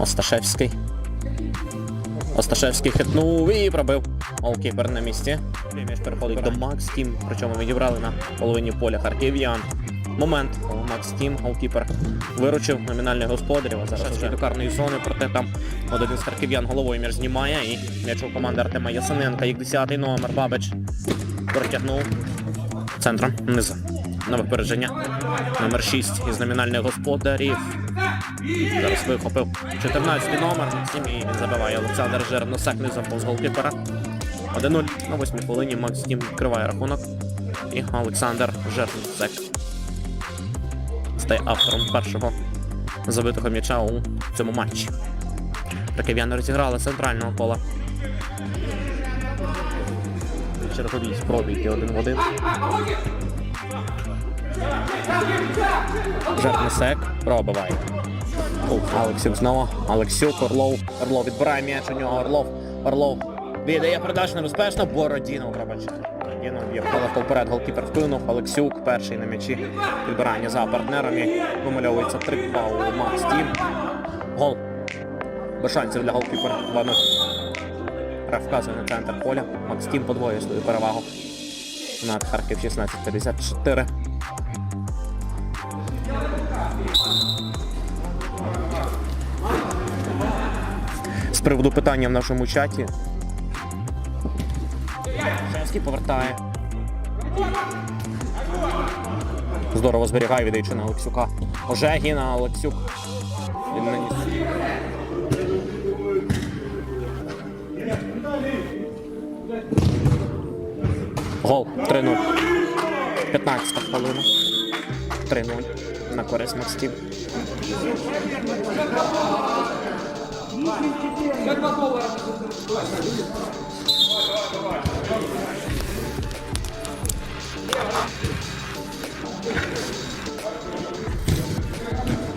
Осташевський. Осташевський хитнув і пробив. Голкіпер на місці. М'яч переходить до Макс Тім, причому відібрали на половині поля харків'ян. Момент, Макс Тім, голкіпер, виручив номінальних господарів, а зараз вже до карної зони, проте там один із харків'ян головою м'яч знімає і м'яч у команди Артема Ясененка, їх 10-й номер Бабич протягнув центром низу. На випередження. Номер 6 із номінальних господарів. Зараз вихопив 14-й номер. І забиває Олександр Жерносак низом повз голкіпера. 1-0 на 8 хвилині Макс Тім відкриває рахунок. І Олександр Жерносак стає автором першого забитого м'яча у цьому матчі. Раків'яни розіграли центрального кола. Черговій спробі йти один в один. Жернесек пробиває. Ух, Алексюк знову. Алексюк, Орлов. Орлов відбирає м'яч у нього. Орлов. Орлов. Віддає передачу небезпечно. Бородінов пробачає. Бородінов є вперед. Голкіпер вплинув. Олексюк перший на м'ячі. Відбирання за партнером і вимальовується 3 у Макс Тім. Гол. Без шансів для голкіпера. 2-0. Вказує на центр поля. Макс Тім подвоює свою перевагу. Над Харків 16-54. З приводу питання в нашому чаті. Шевський повертає. Здорово зберігає, віддаючи на Олексюка. Ожегіна, Олексюк. Він наніс. Гол 3-0. 15 хвилина. 3-0. На користь Макстів.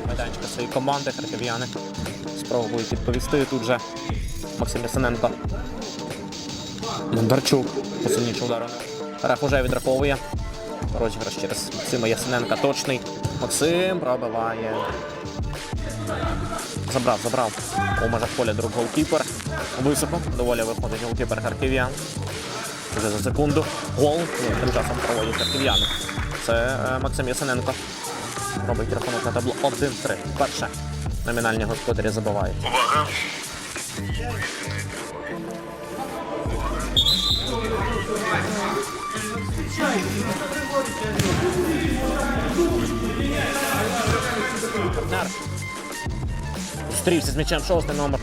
Майданчика своєї команди харків'яни спробують відповісти тут же Максим Ясененко. Бондарчук посильніше удару. Реф уже відраховує. Розіграш через Максима Ясененка точний. Максим пробиває. Забрав, забрав. У межах поля друг голкіпер. Високо. Доволі виходить голкіпер харків'ян. Вже за секунду. Гол. Ну, Тим часом проводять харків'яни. Це е, Максим Ясененко. Робить рахунок на табло 1-3. Перше. Номінальні господарі забивають. Увага! Партнер. Зустрівся з м'ячем шостий номер.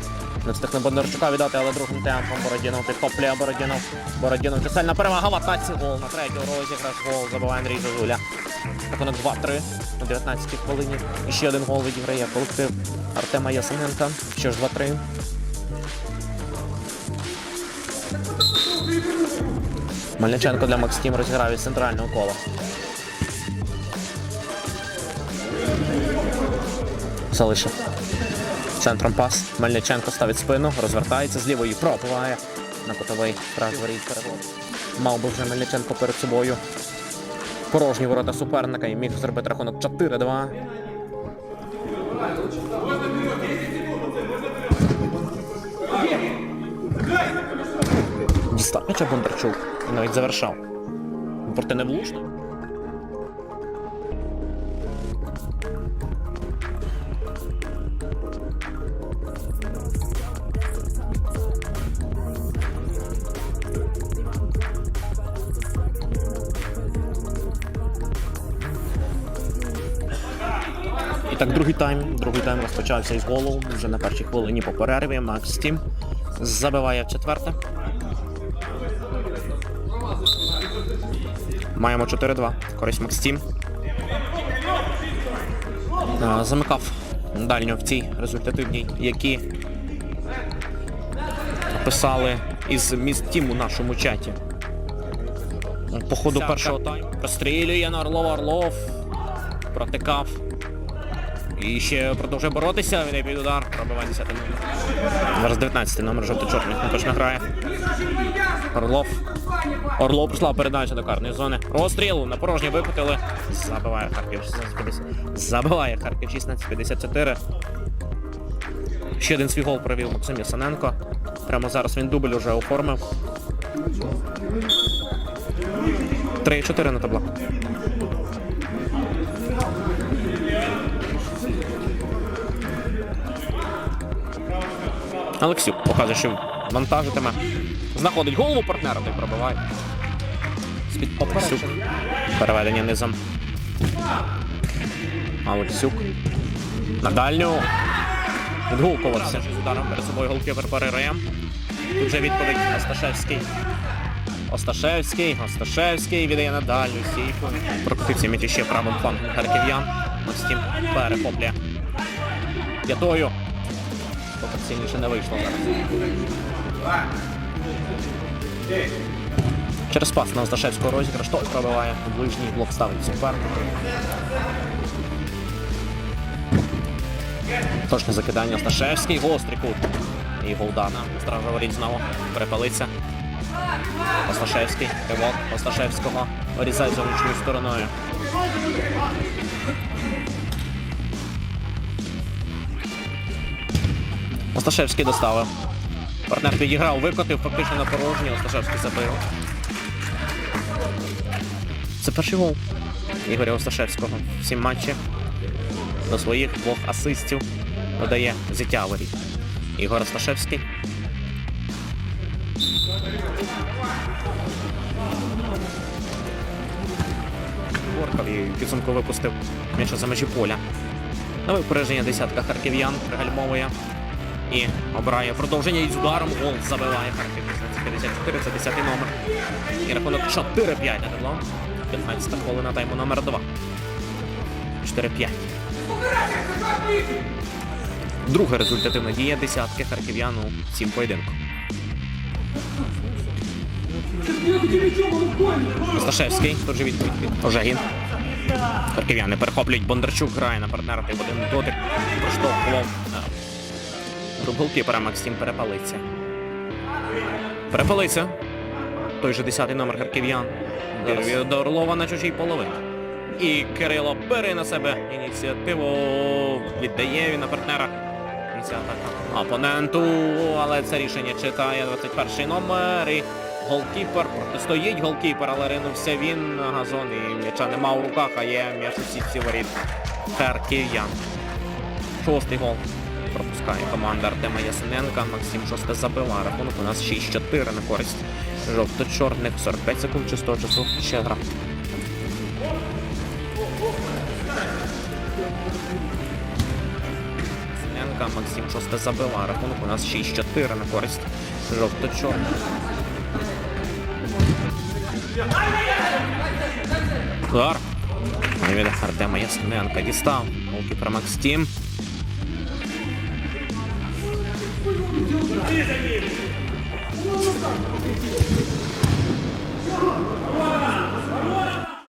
Не встигне Бондарчука віддати, але другим темпом Бородінов підхоплює Бородінов. Бородінов чисельна перевага в атаці. Гол на третю розіграш. Гол забиває Андрій Зозуля. Рахунок 2-3 на 19-й хвилині. І ще один гол відіграє колектив Артема Ясененка. Що ж 2-3. Мельниченко для Максим розіграв із центрального кола. Залишив. Центром пас. Мельниченко ставить спину, розвертається з лівої, пробиває на котовий край перевод. Мав би вже Мельниченко перед собою. Порожні ворота суперника і міг зробити рахунок 4-2. Дістав м'яча Бондарчук і навіть завершав. Проте не влучно. Так, другий тайм. Другий тайм розпочався із голу. Вже на першій хвилині по перерві. Макс Тім забиває в четверте. Маємо 4-2. Користь Макс Тім. Е, Замикав дальньо в цій результативній, які писали із міст Тім у нашому чаті. По ходу першого тайму розстрілює на Орлов Орлов. Протикав. І ще продовжує боротися. Він під удар. Пробиває 10 номер. Зараз 19 номер жовто-чорний. Точно грає. Орлов. Орлов пішла передача до карної зони. Розстріл на порожнє викотили. Забиває Харків 1650. Забиває Харків 1654. Ще один свій гол провів Максим Ясененко. Прямо зараз він дубль уже оформив. 3-4 на табло. Олексюк показує, що вантажитиме. Знаходить голову партнера, той пробиває. З-під Олексюк. Переведення низом. Олексюк. На дальню. Відгукувався. З ударом перед собою голкіпер перериє. Тут же відповідь Осташевський. Осташевський, Осташевський віддає на дальню стійку. Прокотився м'яч ще правим флангом харків'ян. Ось тім перехоплює. П'ятою. Сильніше не вийшло зараз. Через пас на Осташевського розіграш той пробиває. Ближній блок ставить суперник. Точне закидання Осташевський, гострий кут. І Голдана. Стража воріт знову. Перепалиться. Осташевський. Ривок Осташевського. Вирізає зовнішньою стороною. Осташевський доставив. Партнер підіграв, викотив, фактично на порожній. Осташевський забив. Це перший гол Ігоря Осташевського в сім матчах. До своїх двох асистів додає воріт. Ігор Осташевський. Борков і підсумку випустив м'яча за межі поля. На випередження десятка харків'ян пригальмовує і обирає продовження із ударом. Гол забиває Харків. 54, це 10 номер. І рахунок 4-5 на табло. 15 хвилина тайму номер 2. 4-5. Друга результативна дія десятки харків'ян у цім поєдинку. Осташевський, тут же відповідь від Ожегін. Харків'яни перехоплюють Бондарчук, грає на партнера та один дотик. Проштовхував. Е, голкіпера Максим перепалиться. Перепалиться. Той же 10 номер харків'ян. Від До Орлова на чужій половині. І Кирило бере на себе ініціативу. Віддає він на партнера. Атака опоненту, але це рішення читає 21 номер. І голкіпер стоїть голкіпер, але ринувся він на газон і м'яча нема у руках, а є м'яч у сітці воріт. Харків'ян. Шостий гол. Пропускає команда Артема Ясененка. Максим шосте забиває. Рахунок у нас 6-4 на користь жовто-чорних. 45 секунд чистого часу. Ще гра. Ясененка. Максим шосте забиває. Рахунок у нас 6-4 на користь жовто-чорних. Удар. Від Артема Ясененка дістав. Голкіпер Ти за ним!